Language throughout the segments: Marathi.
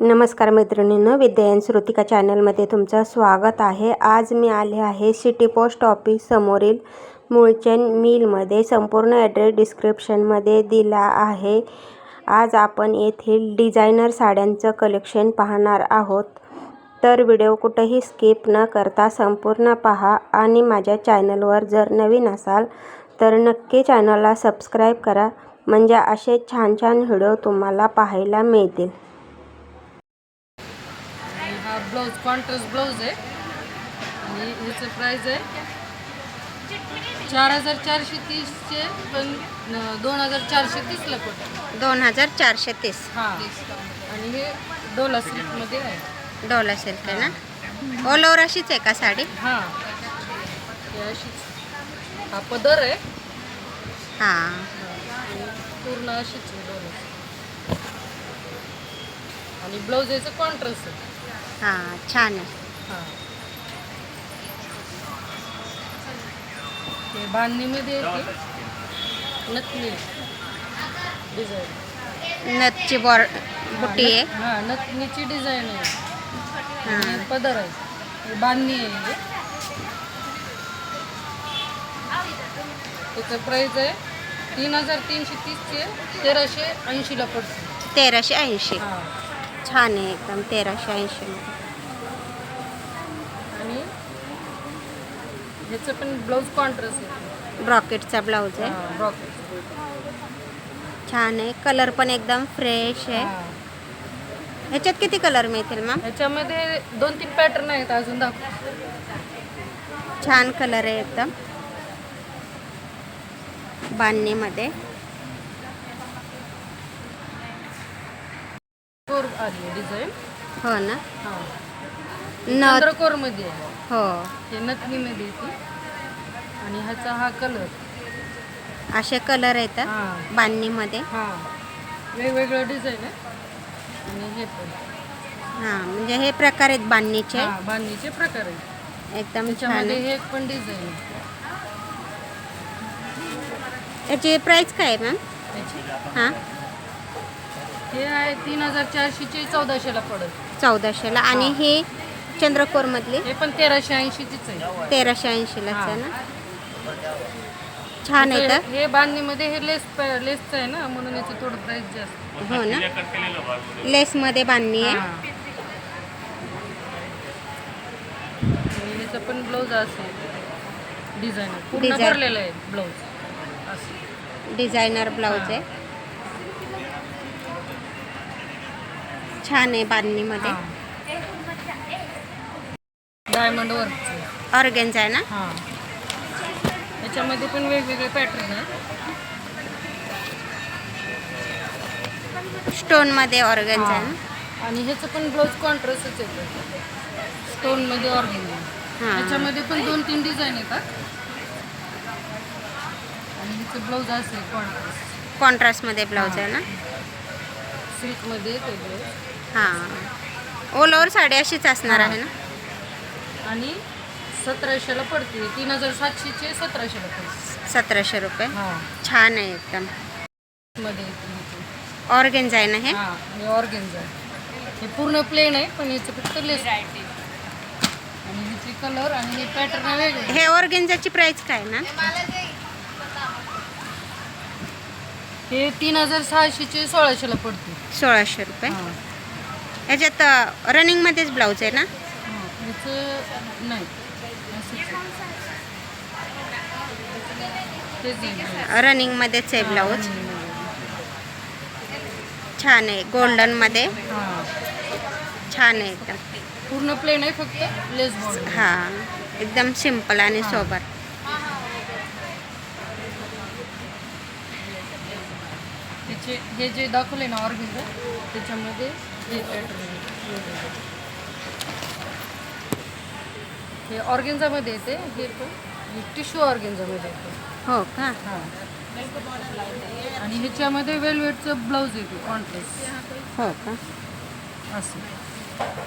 नमस्कार मैत्रिणींनो विद्यायन श्रुतिका चॅनलमध्ये तुमचं स्वागत आहे. आज मी आले आहे सिटी पोस्ट ऑफिस समोरील मूळचंद मिलमध्ये. संपूर्ण ॲड्रेस डिस्क्रिप्शनमध्ये दिला आहे. आज आपण येथील डिझायनर साड्यांचं कलेक्शन पाहणार आहोत. तर व्हिडिओ कुठंही स्किप न करता संपूर्ण पहा आणि माझ्या चॅनलवर जर नवीन असाल तर नक्की चॅनलला सबस्क्राईब करा. म्हणजे असे छान छान व्हिडिओ तुम्हाला पाहायला मिळतील. हा ब्लाऊज कॉन्ट्रास्ट ब्लाऊज आहे. आणि ह्याचं प्राईज आहे चार हजार चारशे तीसचे पण दोन हजार चारशे तीसला पडतं दोन हजार चारशे तीस. हां. आणि हे डोला सिल्कमध्ये आहे. डॉलर सिल्क आहे ना? ऑल ओव्हर अशीच आहे का साडी? हां. हे अशीच. हा पदर आहे. हां. पूर्ण अशीच आहे. डोला आणि ब्लाऊज याचं कॉन्ट्रास्ट आहे हां छान आहे. हां. बांधणीमध्ये येते. नथनी डिझाईन नथची बॉर बुट्टी आहे. हां नथनीची डिझाईन आहे. हां. पदर आहे. हे बांधणी आहे हे. त्याचं प्राईस आहे तीन हजार तीनशे तीसचे तेराशे ऐंशीला पडते. तेराशे ऐंशी. हां. छान आहे एकदम तेराशे ऐंशी आणि ह्याचं पण ब्लाऊज कॉन्ट्रास्ट आहे. ब्रॉकेटचा ब्लाऊज आहे. हां ब्रॉकेट छान आहे. कलर पण एकदम फ्रेश आहे. ह्याच्यात किती कलर मिळतील मॅम ह्याच्यामध्ये दोन तीन पॅटर्न आहेत अजून दाखव. छान कलर आहे एकदम. बांधणीमध्ये. डिझाईन. हो ना? हां. नथ चंद्रकोरमध्ये आहे. हो. हे नथनीमध्ये येते आणि ह्याचा हा कलर. असे कलर येतात हां. बांधणीमध्ये? हां. वेगवेगळं डिझाईन आहे. आणि हे पण. हां म्हणजे हे प्रकार आहेत बांधणीचे? हां बांधणीचे प्रकार आहेत. एकदम छान. त्याच्यामध्ये आहे हे एक पण डिझाईन आहे. याची प्राईस काय आहे मॅम? त्याची हां? हे आहे तीन हजार चारशेचे चौदाशेला पडत. चौदाशेला. आणि हां. ही चंद्रकोरमधली? हे पण तेराशे ऐंशीचीच आहे. तेराशे ऐंशीलाच आहे. ना? छान आहे हे- तर. हे बांधणीमध्ये हे लेस लेसचं आहे ना? म्हणून याचं थोडं प्राईस जास्त. हो ना? लेसमध्ये बांधणी आहे. हां. आणि ह्याचं पण ब्लाऊज असेल डिझाईन पूर्ण Design. भरलेलं आहे ब्लाऊज असं. डिझायनर ब्लाऊज आहे. छान आहे बांधणीमध्ये डायमंड वर्क ऑर्गेन्स आहे ना? हां. याच्यामध्ये पण वेगवेगळे पॅटर्न आहे स्टोनमध्ये ऑर्गेन्स आहे ना. आणि ह्याचं पण ब्लाऊज कॉन्ट्रास्टच येतं. स्टोनमध्ये ऑर्गेन हां. ह्याच्यामध्ये पण दोन तीन डिझाईन येतात. आणि ह्याचं ब्लाऊज असेल कॉन्ट्रास्ट कॉन्ट्रास्टमध्ये ब्लाऊज आहे ना? सिल्कमध्ये हां. ऑल ओव्हर साडी अशीच असणार आहे ना? आणि सतराशेला पडते तीन हजार सातशेचे सतराशेला पडते सतराशे रुपये. हां. छान आहे एकदम. मध्ये येते ह्याची. ऑर्गेन्स आहे ना हे? हां हे ऑर्गेन्झा हे पूर्ण प्लेन आहे पण याचं फक्त लेस आणि कलर आणि हे पॅटर्न वेगळे. हे ऑर्गेन्झाची प्राईस काय ना? हे तीन हजार सहाशेचे सोळाशेला पडते सोळाशे रुपये हां ह्याच्यात रनिंगमध्येच ब्लाऊज आहे ना हां. ह्याचं नाही असंच आहे. तेच आहे. रनिंगमध्येच आहे ब्लाऊज. छान आहे गोल्डनमध्ये हां छान आहे एकदम पूर्ण प्लेन आहे फक्त लेस बॉर्डर हां एकदम सिंपल आणि. सोबर त्याचे हे जे दाखवले ना ऑर्गेन्झा त्याच्यामध्ये हे पॅटर्न हे ऑर्गेन्झामध्ये येते हे पण टिश्यू ऑर्गेन्झामध्ये येते. हो का? हां. आणि ह्याच्यामध्ये वेलवेटचं ब्लाऊज येतो कॉन्ट्रास्ट हो का? असं.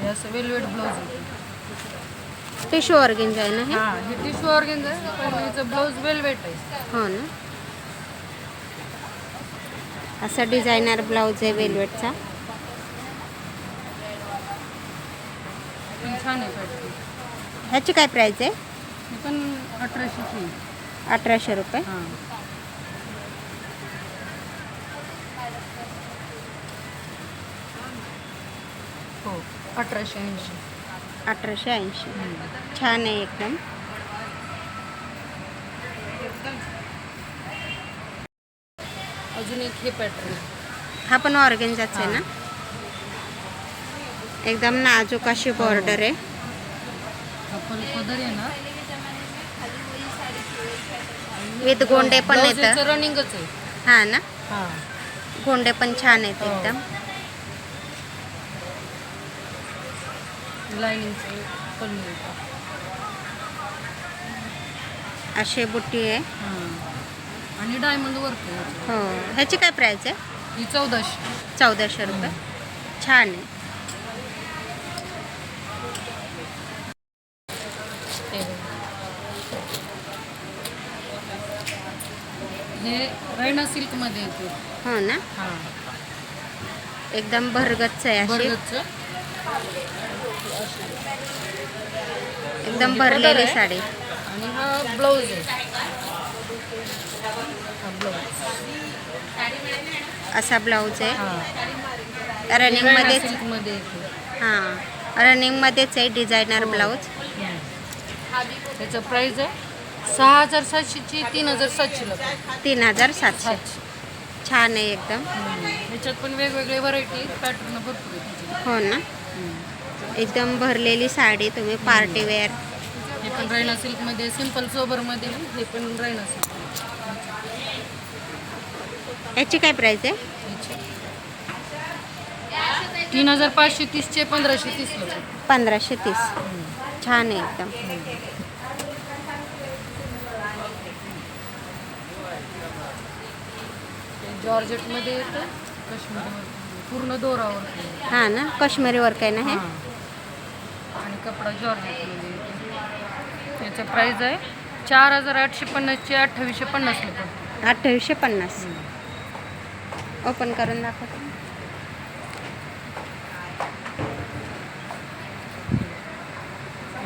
हे असं वेलवेट ब्लाऊज येतो. टिशू ऑर्गेन्झ आहे ना हे? हां हे टिश्यू ऑर्गेन्झा आहे पण ह्याचं ब्लाऊज वेलवेट आहे. हो ना. असा डिझायनर ब्लाऊज आहे वेलवेटचा. ह्याची काय प्राईस आहे? हे पण अठराशेची अठराशे रुपये. हां. हो अठराशे ऐंशी. अठराशे ऐंशी. छान आहे एकदम. अजून एक हे पॅटर्न हा पण ऑर्गेन्झाच आहे ना? एकदम नाजूक अशी बॉर्डर आहे. आपण पदर आहे ना? विथ गोंडे पण येतं. रनिंगच आहे. हा ना? हां. गोंडे पण छान आहेत हो. एकदम. लाईनिंगचं पण मिळतं अशी बुट्टी आहे. हां. आणि डायमंड वर्क आहे. याचं. हो. ह्याची काय प्राईस आहे? ही चौदाशे. चौदाशे रुपये. छान आहे. हे. बघ. हे रैना सिल्कमध्ये येते. हो ना? हां. एकदम भरगच्च आहे अशी. बर्गतचं एकदम भरलेली. साडी. आणि हा ब्लाऊज आहे हा ब्लाऊज असा ब्लाऊज आहे. हां. रनिंगमध्येच हां. रनिंगमध्येच आहे डिझायनर ब्लाऊज. त्याचं प्राईस आहे सहा हजार सातशेची तीन हजार सातशेला. तीन हजार सातशे. सातशे. छान आहे एकदम. ह्याच्यात पण वेगवेगळे व्हरायटी पॅटर्न भरपूर हो ना? एकदम भरलेली साडी तुम्ही पार्टी वेअर हे पण रायना सिल्कमध्ये सिंपल सोबरमध्ये हे पण रायना सिल्क याची काय प्राईस आहे? तीन हजार पाचशे तीसचे पंधराशे तीसला पंधराशे तीस. छान आहे एकदम. जॉर्जेटमध्ये येतं काश्मीरमध्ये. पूर्ण दोरावर. हां ना काश्मीरी वर्क आहे ना हे? आणि कपडा जॉर्जेटमध्ये येतो. याचं प्राईस आहे चार हजार आठशे पन्नासचे अठ्ठावीसशे पन्नासला पडतो अठ्ठावीसशे पन्नास. ओपन करून दाखवतो.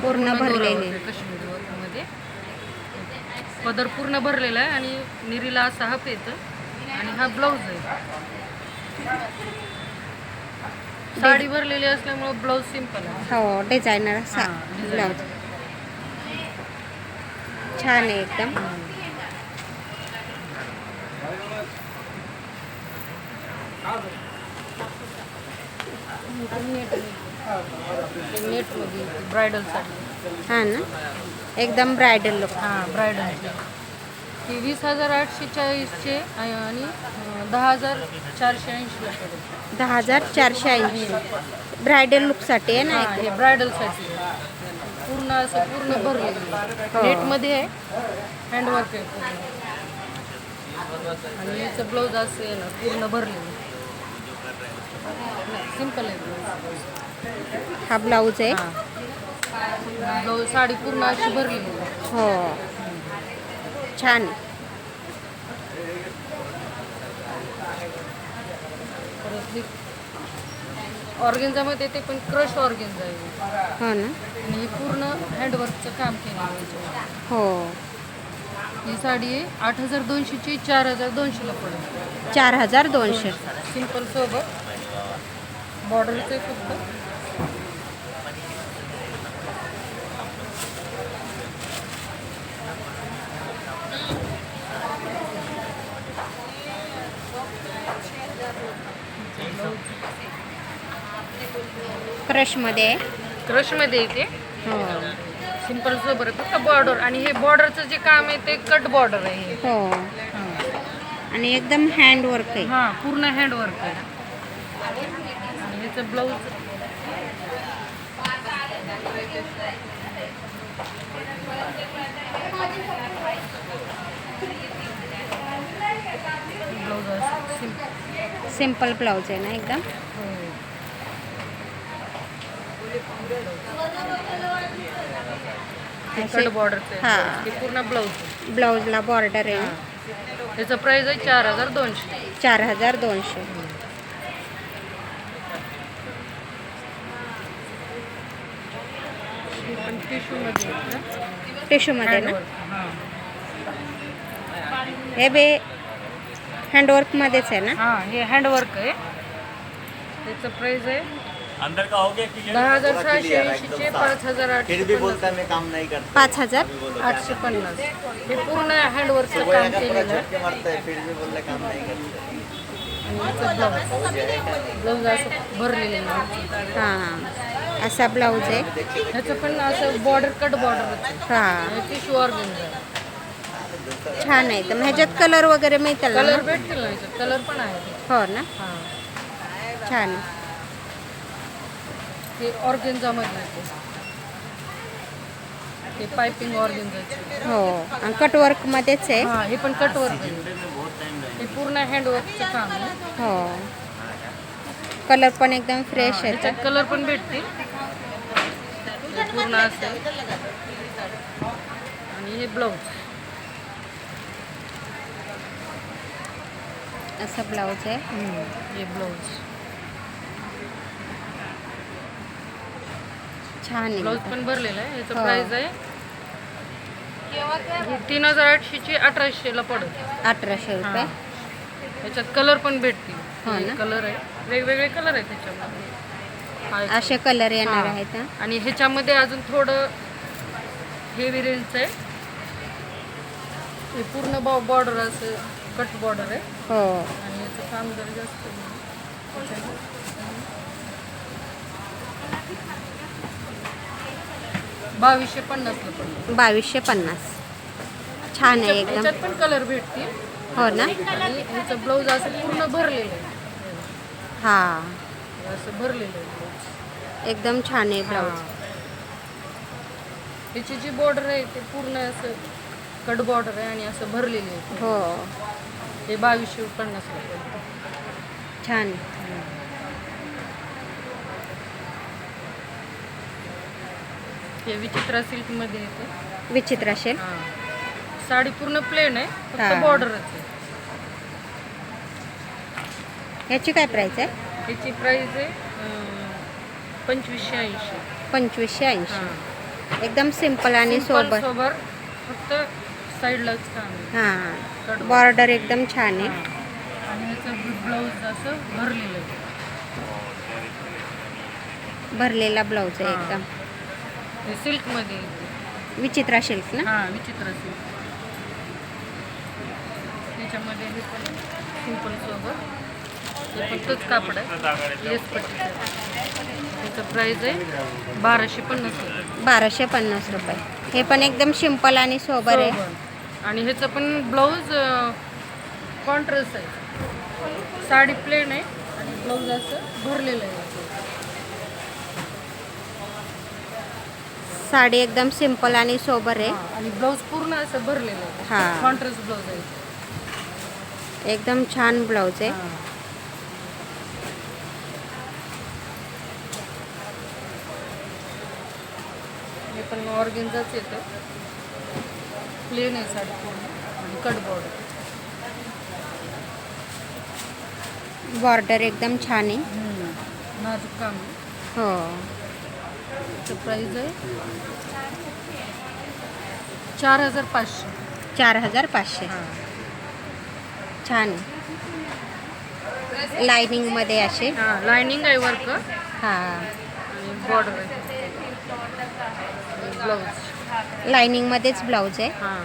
पूर्ण भरलेली. पदर पूर्ण भरलेला आहे आणि निरीला असा हप येतं आणि हा ब्लाऊज आहे. साडी भरलेली असल्यामुळं ब्लाऊज सिंपल आहे. हो डिझायनर असा हां. ब्लाऊज. छान आहे एकदम. नेटमध्ये. ब्रायडल साडी हां ना? एकदम ब्रायडल लुक हां ब्रायडल ही वीस हजार आठशे चाळीसचे आणि दहा हजार चारशे पडेल. दहा हजार चारशे ऐंशी. ब्रायडल लुकसाठी आहे ना हां हे ब्रायडलसाठी पूर्ण असं पूर्ण भरलेलं नेटमध्ये आहे. हँडवर्क आहे पूर्ण. आणि याचं ब्लाऊज असं आहे ना पूर्ण भरलेलं सिंपल आहे. हा ब्लाऊज आहे? ब्लाऊज साडी पूर्ण अशी भरलेली आहे. हो. छान. ऑर्गेन्झामध्ये ते पण क्रश ऑर्गेन्झा आहे. हो ना? आणि हे पूर्ण हँडवर्कचं काम केलं. हो. ही साडी आहे आठ हजार दोनशेची चार हजार दोनशेला पडेल. चार हजार दोनशे. सिंपल सोबत. बॉर्डरचं फक्त क्रशमध्ये. क्रशमध्ये येते हो. सिंपल सोबत आहे फक्त बॉर्डर. आणि हे बॉर्डरचं जे काम आहे ते कट बॉर्डर आहे हे. हो. आणि एकदम हँड वर्क आहे. हां पूर्ण हँडवर्क आहे. ह्याचं ब्लाऊज ब्लाऊज सिंपल ब्लाऊज आहे ना एकदम हां. हे पूर्ण ब्लाऊज ब्लाऊजला बॉर्डर आहे त्याचं प्राईस आहे चार हजार दोनशे चार हजार दोनशे टिश्यूमध्ये ना. हां. हे बे हँडवर्कमध्येच आहे ना? हां हे हँडवर्क आहे. त्याचं प्राईस आहे अंदर का हो गया क्लियर दहा हजार सहाशे ऐंशीचे पाच हजार फिर आठशे भी बोलता है मैं काम नहीं करता. पाच हजार? आठशे पन्नास. हे पूर्ण हँडवर्कचं काम केलेलं आहे. झटके मारता है फिर भी बोल रहा है काम नहीं करता. आणि याचं ब्लाऊज असं भरलेलं आहे हां. असा ब्लाऊज आहे. ह्याचं पण असं बॉर्डर कट बॉर्डर हां. छान आहे. तर मग ह्याच्यात कलर वगैरे मिळतील ना? कलर भेटतील ना ह्याच्यात? कलर पण आहे. हो ना? हां. छान हे ऑर्गेन्झामध्ये येते. हे पायपिंग ऑर्गेन्झाचे. हो. आणि कटवर्कमध्येच आहे. हां हे पण कटवर्क हे पूर्ण हँडवर्कचं काम आहे. हो. कलर पण एकदम फ्रेश आहे कलर पण भेटतील. पूर्ण असेल. आणि हे ब्लाऊज. असं ब्लाऊज आहे? हे ब्लाऊज. छान ब्लाऊज पण भरलेलं आहे. याचं हो. प्राइस आहे. हे तीन हजार आठशेचे अठराशेला पडत. अठराशे रुपये. याच्यात कलर पण भेटतील. हो? कलर आहे. वेगवेगळे कलर आहे त्याच्यामध्ये. हा असे कलर येणार हा. आहेत हा. आणि ह्याच्यामध्ये अजून थोडं हेवी रेंजचं आहे. हे पूर्ण बॉर्डर असं कट बॉर्डर आहे. हो. आणि याचं काम जरा जास्त आहे. बावीसशे पन्नासला पडलं बावीसशे पन्नास. छान आहे एकदम. याच्यात पण कलर भेटतील. हो ना? आणि ह्याचं ब्लाऊज असं पूर्ण भरलेलं आहे. हे. असं भरलेलं आहे ब्लाऊज एकदम छान आहे ब्लाऊज ह्याची जी बॉर्डर आहे ते पूर्ण असं कट बॉर्डर आहे आणि असं भरलेलं आहे. हो. हे बावीसशे पन्नासला पडतं छान. हे विचित्रा सिल्कमध्ये येतं विचित्र असेल हां. साडी पूर्ण प्लेन आहे फक्त. बॉर्डरच आहे. ह्याची काय प्राईस आहे? त्याची प्राईस आहे पंचवीसशे ऐंशी. पंचवीसशे ऐंशी. एकदम सिंपल आणि सोबर सोबर फक्त साईडलाच काम आहे. हां. बॉर्डर एकदम छान आहे. हां. आणि ह्याचं ब्लाऊज असं भरलेलं आहे. भरलेला ब्लाऊज आहे हां. एकदम. हे सिल्कमध्ये येते. विचित्रा सिल्क ना? हां विचित्र सिल्क त्याच्यामध्ये हे पण सिंपल सोबत हे पण तोच कापड आहे. लेस पट्टीचं त्याचं प्राईस आहे बाराशे पन्नास रुपये. बाराशे पन्नास रुपये. हे पण एकदम सिंपल आणि सोबर आहे. आणि ह्याचं पण ब्लाऊज कॉन्ट्रास्ट आहे. साडी प्लेन आहे आणि ब्लाऊज असं भरलेलं आहे. साडी एकदम सिंपल आणि सोबर आहे. आणि ब्लाऊज पूर्ण असं भरलेलं आहे. हां. कॉन्ट्रास्ट ब्लाऊज आहे. एकदम छान ब्लाऊज आहे. पण ऑर्गेन्झाच येतं. प्लेन आहे साडी पूर्ण. कट बॉर्डर बॉर्डर एकदम छान आहे. नाजूक काम हो. त्याचं प्राईज आहे चार हजार पाचशे चार हजार पाचशे छान आहे. लायनिंगमध्ये असे. हां लायनिंग आहे वर्क हां. बॉर्डर आहे. ब्लाऊज. लायनिंगमध्येच ब्लाऊज आहे. हां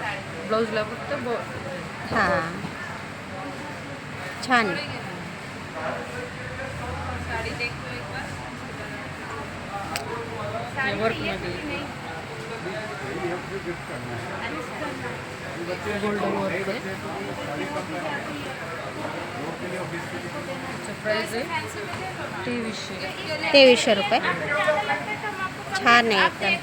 ब्लाऊजला फक्त हां. छान. आहे वर्कमध्ये गोल्डन वर्क आहे प्राईज आहे तेवीसशे. तेवीसशे रुपये. छान आहे. एकदम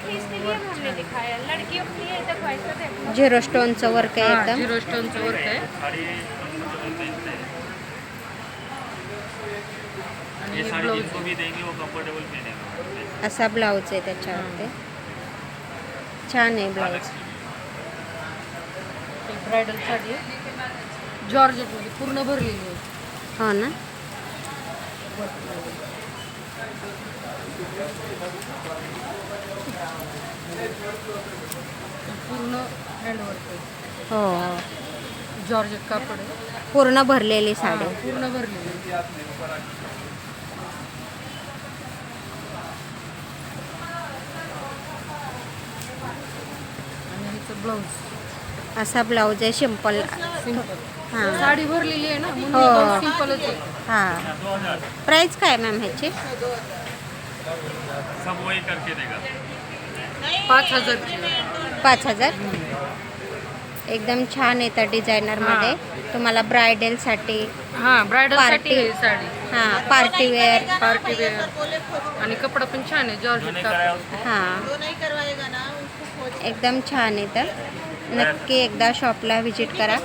झिरो स्टोनचं वर्क आहे हां एकदम. झिरो स्टोनचं वर्क आहे. आणि ब्लाऊज भी देंगे वो कंफर्टेबल पहनेगा. असा ब्लाऊज आहे त्याच्यावरती. छान आहे ब्लाऊज ब्रायडल साडी जॉर्जेटमध्ये पूर्ण भरलेली आहे. हो ना? पूर्ण हँडवर्क आहे हो. जॉर्जेट कापड आहे पूर्ण भरलेली साडी. पूर्ण भरलेली. आणि हिचं ब्लाऊज असा ब्लाऊज आहे सिंपल सिंपल हां. साडी भरलेली आहे ना म्हणून हो. सिंपलच आहे. हां. दो हजार प्राईस काय मॅम ह्याची? सब वही करके देगा पाच हजारची पाच हजार? एकदम छान येतं डिझायनरमध्ये तुम्हाला ब्रायडलसाठी हा ब्रायडलसाठी Party. आहे साडी. हां पार्टी वेअर पार्टी वेअर आणि कपडा पण छान आहे जॉर्जेट कापड हां. एकदम छान येतं नक्की एकदा शॉपला व्हिजिट करा.